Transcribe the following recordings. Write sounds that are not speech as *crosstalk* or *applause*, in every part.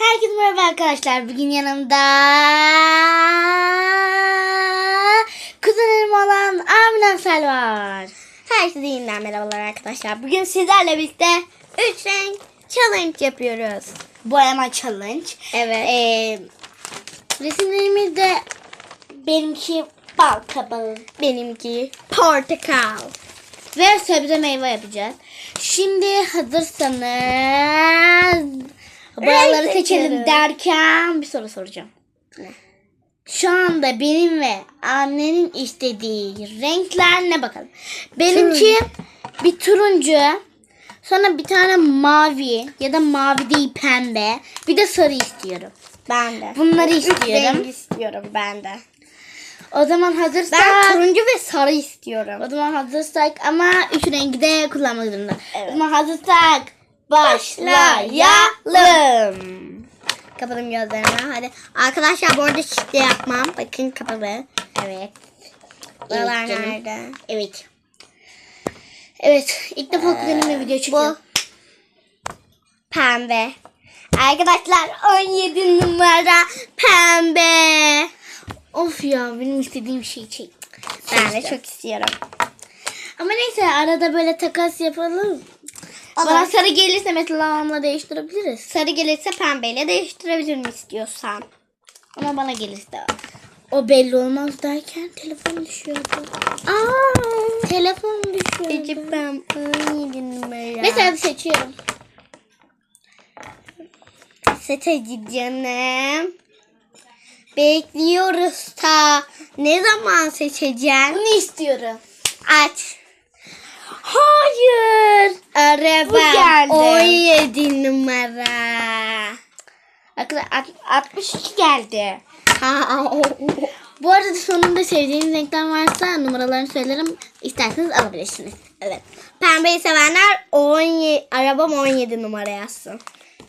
Herkese merhaba arkadaşlar. Bugün yanımda kuzenim olan Amina Sel var. Herkese yeniden merhabalar arkadaşlar. Bugün sizlerle birlikte 3 renk challenge yapıyoruz. Boyama challenge. Evet. Ee, resimlerimizde benimki bal kabağı Benimki portakal. ve sebze meyve yapacağız. Şimdi hazırsanız boyaları Renk seçelim derken bir soru soracağım. Ne? Şu anda benim ve annenin istediği renkler ne bakalım. Benimki bir turuncu, sonra bir tane mavi ya da mavi değil pembe, bir de sarı istiyorum. Ben de. Bunları istiyorum. renk istiyorum ben de. O zaman hazırsak, Ben turuncu ve sarı istiyorum. o zaman hazırsak ama üç rengi de kullanmak zorunda. Evet. O zaman hazırsak başlayalım. Kapadım gözlerimi. Hadi. Arkadaşlar bu arada çifte yapmam. Bakın kapalı. Evet. Buralar canım. nerede? Evet. Evet, ilk defa kuzenimle video çekiyorum. Bu pembe. Arkadaşlar 17 numara pembe. Of ya benim istediğim şey çek. Ben de çok istiyorum. Ama neyse arada böyle takas yapalım. Bana sarı gelirse mesela onunla değiştirebiliriz. Sarı gelirse pembeyle değiştirebilirim istiyorsan. Ama bana gelirse. O belli olmaz derken telefon düşüyordu. Aa, Telefon düşüyordu. Ece ben 17 numara. Neyse hadi seçiyorum. Seteci canım. Bekliyoruz ta. Ne zaman seçeceksin? Bunu istiyorum. Aç. Hayır. Araba. Bu geldi. 17 numara. Arkadaşlar alt- 62 geldi. Ha, Bu arada sonunda sevdiğiniz renkler varsa numaralarını söylerim. İsterseniz alabilirsiniz. evet. Pembeyi sevenler 17, arabam 17 numara yazsın.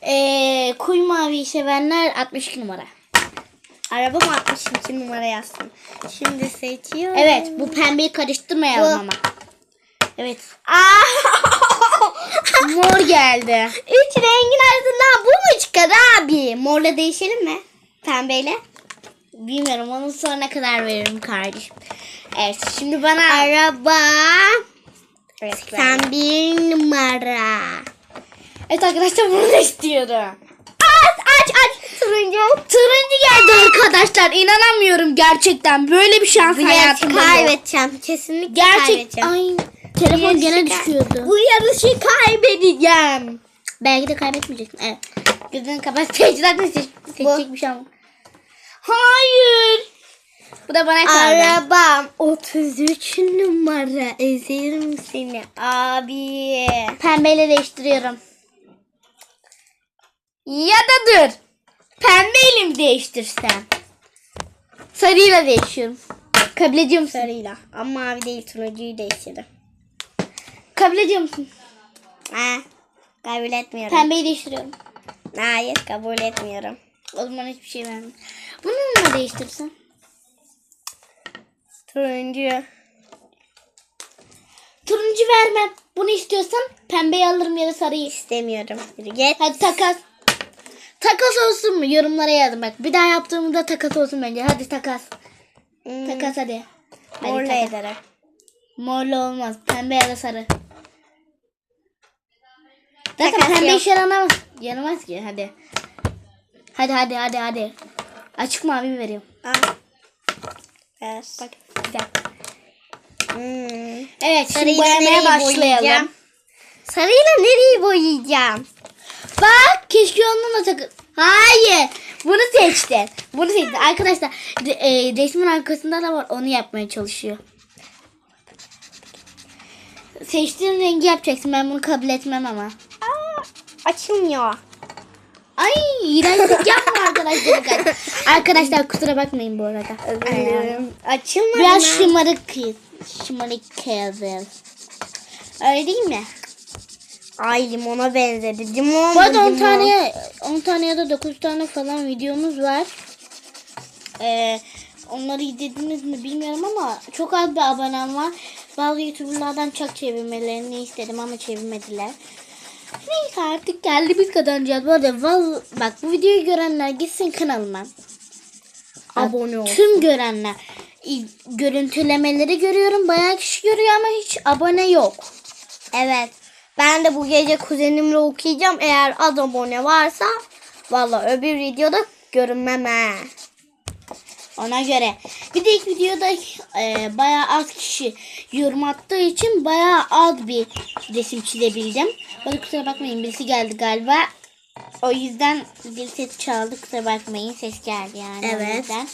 Ee, koyu mavi sevenler 62 numara. Arabam 62 numara yazsın. Şimdi seçiyorum. Evet bu pembeyi karıştırmayalım Bu. ama. Evet. Aa! *laughs* Mor geldi. Üç rengin arasından bu mu çıkar abi? Morla değişelim mi? Pembeyle. Bilmiyorum onun sonra kadar veririm kardeşim. Evet şimdi bana Araba. Evet, Sen bir numara. evet arkadaşlar bunu da istiyorum. Aç aç aç. Turuncu. Turuncu geldi arkadaşlar. İnanamıyorum gerçekten. Böyle bir şans hayatımda kaybedeceğim. Kesinlikle Gerçek. kaybedeceğim. Ay telefon gene düşüyordu. Bu yarışı kaybedeceğim. Belki de kaybetmeyeceksin. Evet. Gözünü kapat. *laughs* Seç zaten seç, seçecek bir şey ama. Hayır. Bu da bana kaldı. Arabam 33 numara. Ezerim seni abi. Pembeyle değiştiriyorum. Ya da dur. Pembeyle mi değiştirsem? Sarıyla değişiyorum. Kabul ediyor musun? Sarıyla. Ama mavi değil turuncuyu değiştirdim. Kabul ediyor musun? Ha, kabul etmiyorum. Pembeyi değiştiriyorum. Hayır kabul etmiyorum. O zaman hiçbir şey vermem. Bununla değiştirsem? Turuncu. Turuncu vermem. Bunu istiyorsan pembeyi alırım ya da sarıyı. istemiyorum. Yürü git. Hadi takas. Takas olsun mu? Yorumlara yazın bak. Bir daha yaptığımda takas olsun bence. Hadi takas. Hmm, Takas hadi. Hadi takas. Morlu olmaz. Pembe ya da sarı. Zaten Takas pembe işe yaramaz. Yaramaz ki. Hadi. Hadi hadi hadi hadi. Açık mavi veriyorum. Al. Ver. Bak güzel. Hmm. Evet şimdi boyamaya başlayalım. boyayacağım? Sarıyla nereyi boyayacağım? Bak keşke onunla takı... Hayır. Bunu seçtin. Bunu seçtin. Arkadaşlar e, resmin arkasında da var. Onu yapmaya çalışıyor. Seçtiğin rengi yapacaksın. Ben bunu kabul etmem ama. Aa, açılmıyor. Ay iğrençlik yapma arkadaşlar. arkadaşlar kusura bakmayın bu arada. Özlerim. Açılmadı Biraz mı? şımarık kız. Şımarık kızız. Öyle değil mi? Ay limona benzedi. Limon. Bu arada 10 limon. tane 10 tane ya da 9 tane falan videomuz var. Ee, onları izlediniz mi bilmiyorum ama çok az bir abonem var. Bazı youtuberlardan çok çevirmelerini istedim ama çevirmediler. Neyse artık geldi biz kazanacağız. Bu arada val, bak bu videoyu görenler gitsin kanalıma. Abone ol. Tüm görenler. Görüntülemeleri görüyorum. Bayağı kişi görüyor ama hiç abone yok. Evet. Ben de bu gece kuzenimle okuyacağım. Eğer az abone varsa valla öbür videoda görünmem ha. Ona göre. Bir de ilk videoda e, bayağı az kişi yorum attığı için bayağı az bir resim çizebildim. Bana kusura bakmayın birisi geldi galiba. O yüzden bir ses çaldı kusura bakmayın ses geldi yani. o Evet. yüzden.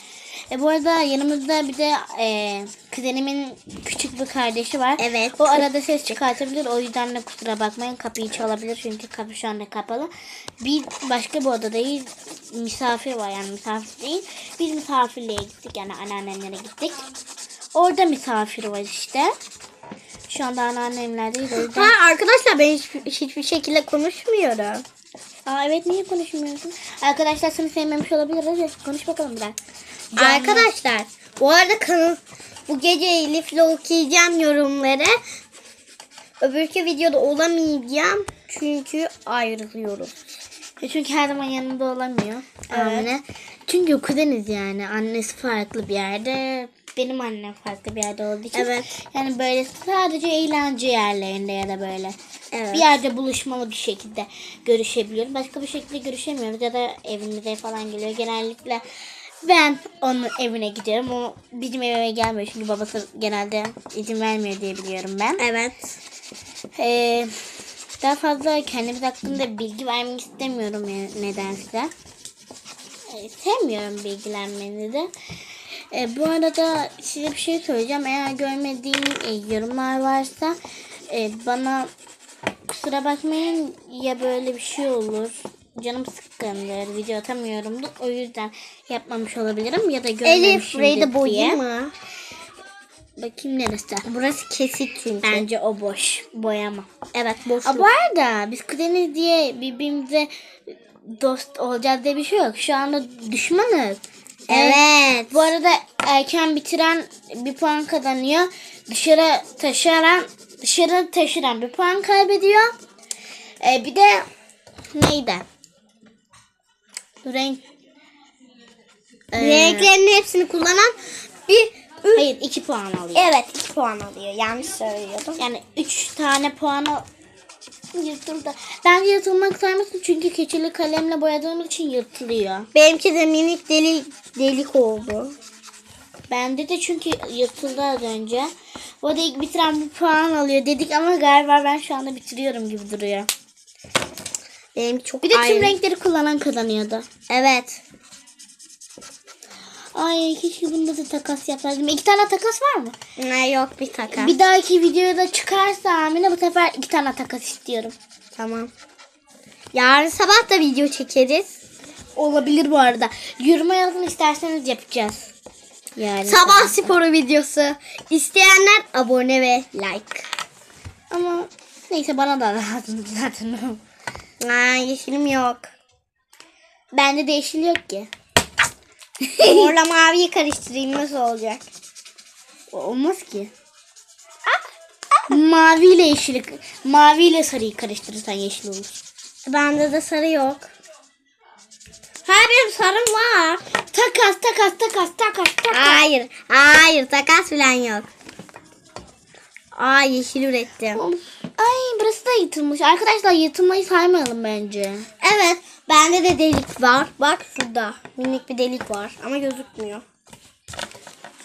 E, bu arada yanımızda bir de e, kuzenimin küçük bir kardeşi var. Evet. O arada ses çıkartabilir. O yüzden de kusura bakmayın. Kapıyı çalabilir. Çünkü kapı şu anda kapalı. Bir başka bir odadayız. Misafir var yani misafir değil. Biz misafirliğe gittik. Yani anneannemlere gittik. Orada misafir var işte. Şu anda anneannemlerdeyiz. O yüzden... Ha arkadaşlar ben hiç, hiçbir şekilde konuşmuyorum. Aa evet niye konuşmuyorsun? Arkadaşlar seni sevmemiş olabilir. Hadi konuş bakalım biraz. Canlı. Arkadaşlar bu arada kanal bu gece Elif'le okuyacağım yorumları. Öbürkü videoda olamayacağım çünkü ayrılıyoruz. E Çünkü her zaman yanında olamıyor. Evet. Amine. Çünkü kuzeniz yani. Annesi farklı bir yerde. Benim annem farklı bir yerde olduğu için. Evet. Yani böyle sadece eğlence yerlerinde ya da böyle. Evet. Bir yerde buluşmalı bir şekilde görüşebiliyoruz. Başka bir şekilde görüşemiyoruz ya da evimize falan geliyor. Genellikle ben onun evine gidiyorum. O bizim eve gelmiyor çünkü babası genelde izin vermiyor diye biliyorum ben. Evet. Ee, daha fazla kendimiz hakkında bilgi vermek istemiyorum ya- nedense. Ee, sevmiyorum bilgilenmeni Ee, bu arada size bir şey söyleyeceğim. Eğer görmediğim e, yorumlar varsa e, bana kusura bakmayın ya böyle bir şey olur. Canım sıkkındır. Video atamıyorumdur. O yüzden yapmamış olabilirim ya da Elif görmemişimdir burayı da diye. Bakayım neresi? Burası kesik çünkü. Bence o boş. Boyama. Evet boş. Aa, bu arada biz kuzeniz diye birbirimize dost olacağız diye bir şey yok. Şu anda düşmanız. Evet. Bu arada erken bitiren bir puan kazanıyor. Dışarı taşıran dışarı taşıran bir puan kaybediyor. Ee, bir de neydi? Renk Ee, Renklerin hepsini kullanan bir Hayır iki puan alıyor. Evet 2 puan alıyor. Yanlış söylüyordum. Yani 3 tane puanı yırtıldı. Ben yırtılmak saymasın çünkü keçeli kalemle boyadığım için yırtılıyor. Benimki de minik delik delik oldu. Bende de çünkü yırtıldı az önce. O da ilk bitiren bir puan alıyor dedik ama galiba ben şu anda bitiriyorum gibi duruyor. Benimki çok Bir de tüm ayrı. renkleri kullanan kazanıyordu. Evet. Ay keşke bunda da takas yapsaydım. İki tane takas var mı? Ne yok bir takas. Bir dahaki videoda çıkarsa Amine bu sefer iki tane takas istiyorum. Tamam. Yarın sabah da video çekeriz. Olabilir bu arada. Yoruma yazın isterseniz yapacağız. Yani Sabah sporu videosu. İsteyenler abone ve like. Ama neyse bana da lazım zaten. Aa, yeşilim yok. Bende de yeşil yok ki. *laughs* Morla maviyi karıştırayım nasıl olacak? Olmaz ki. Mavi ile yeşili, mavi ile sarıyı karıştırırsan yeşil olur. Bende de sarı yok. Ha benim sarım var. Takas, takas, takas, takas, takas. Hayır. Hayır takas falan yok. Aa yeşil ürettim. Of. Ay burası da yırtılmış. Arkadaşlar yırtılmayı saymayalım bence. Evet. Bende de delik var. Bak şurada. Minik bir delik var. Ama gözükmüyor.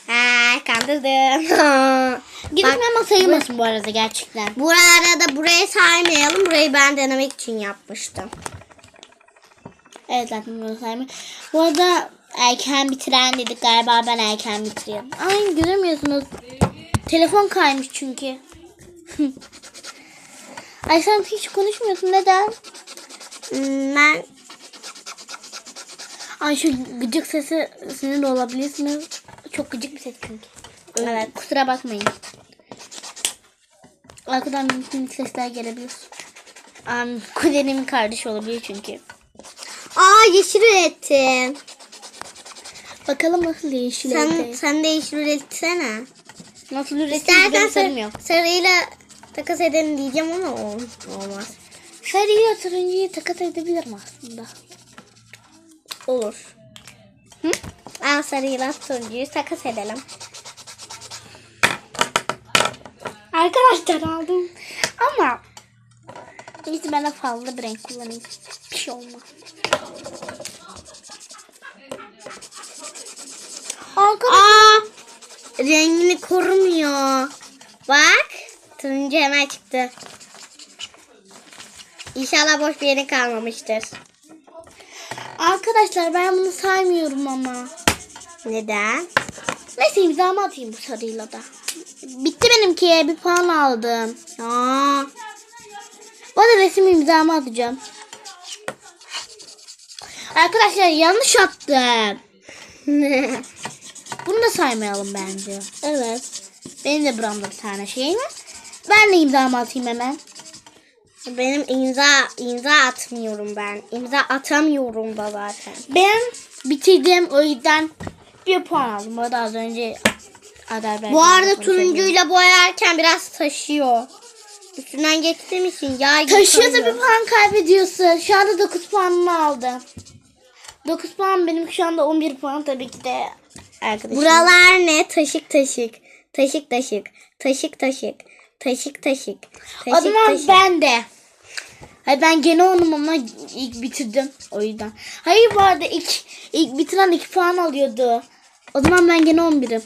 Ha kandırdım. *laughs* Gidip ama sayılmasın bu arada gerçekten. Bu arada burayı saymayalım. Burayı ben denemek için yapmıştım. Evet zaten bunu saymayalım. Bu arada erken bitiren dedik galiba ben erken bitiriyorum. Ay göremiyorsunuz. Telefon kaymış çünkü. *laughs* Ay sen hiç konuşmuyorsun neden? Hmm, Ben Ay şu gıcık sesi sinir olabilirsiniz. Çok gıcık bir ses çünkü. Evet. Kusura bakmayın. Arkadan minik minik sesler gelebilir. Um, kuzenimin kardeşi olabilir çünkü. Aa yeşil ürettim. Bakalım nasıl yeşil Sen, evde. sen de yeşil üretsene. Nasıl üretim İstersen benim sar, sarım yok. sarıyla takas edelim diyeceğim ama ol- olmaz. Sarıyla turuncuyu takas edebilirim aslında. Olur. Hı? Ben sarıyla turuncuyu takas edelim. Arkadaşlar aldım. Ama ben de fazla bir renk kullanayım. Bir şey olmaz. Arkadaşlar Aa! Rengini korumuyor. Bak. Turuncu hemen çıktı. İnşallah boş bir yeri kalmamıştır. Arkadaşlar ben bunu saymıyorum ama. Neden? Neyse imzamı atayım bu sarıyla da. Bitti benimki. Bir puan aldım. Aa. Bu arada resim imzamı atacağım. Arkadaşlar yanlış attım. *laughs* Bunu da saymayalım bence. evet. Benim de buramda bir tane şey var. Ben de imzamı atayım hemen. Benim imza imza atmıyorum ben. İmza atamıyorum da zaten. Ben bitirdim o yüzden bir puan aldım. Bu az önce Adalbert Bu arada turuncuyla boyarken biraz taşıyor. Üstünden geçtiğim için yağ Taşıyorsa bir puan kaybediyorsun. Şu anda 9 puanımı aldım. 9 puan benim şu anda 11 puan tabii ki de arkadaşım. Buralar ne? Taşık taşık. Taşık taşık. Taşık taşık. Taşık taşık. O Taşık zaman taşık. ben de. Hayır ben gene onum ama ilk bitirdim o yüzden. Hayır bu arada ilk, ilk bitiren 2 puan alıyordu. O zaman ben gene 11'im.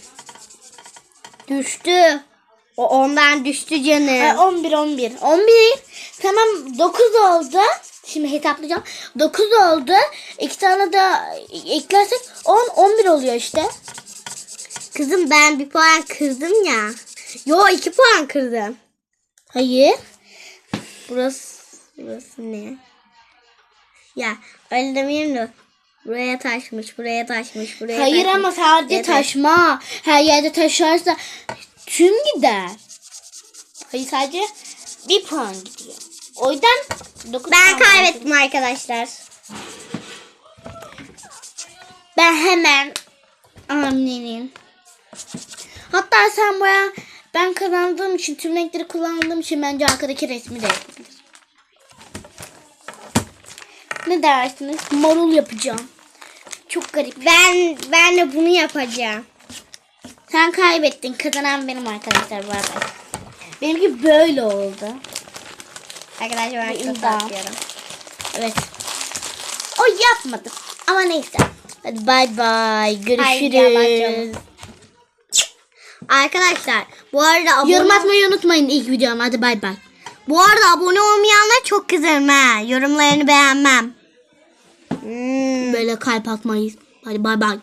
Düştü. O ondan düştü canım. Ay, 11 11. 11 tamam 9 oldu. Şimdi hesaplayacağım. 9 oldu. 2 tane daha eklersek 10 11 oluyor işte. Kızım ben bir puan kırdım ya. Yo iki puan kırdım. Hayır. Burası, burası ne? Ya öyle demeyelim de. Buraya taşmış, buraya taşmış, buraya Hayır taşmış. ama sadece Evet. taşma. Her yerde taşarsa tüm gider. Hayır sadece bir puan gidiyor. O yüzden 9 Ben kaybettim arkadaşlar. Ben hemen annenin. Hatta sen baya ben kazandığım için tüm renkleri kullandığım için bence arkadaki resmi de yapabilir. Ne dersiniz? Marul yapacağım. Çok garip. Ben ben de bunu yapacağım. Sen kaybettin. Kazanan benim arkadaşlar bu arada. Benimki böyle oldu. Arkadaşlar ben çok imza. atıyorum. Evet. O yapmadım. Ama neyse. Hadi bay bay. Görüşürüz. canım. Arkadaşlar bu arada abone Yorum atmayı unutmayın ilk videoma. Hadi bay bay. Bu arada abone olmayanlar çok kızarım ha. Yorumlarını beğenmem. Hmm. Böyle kalp atmayız. Hadi bay bay.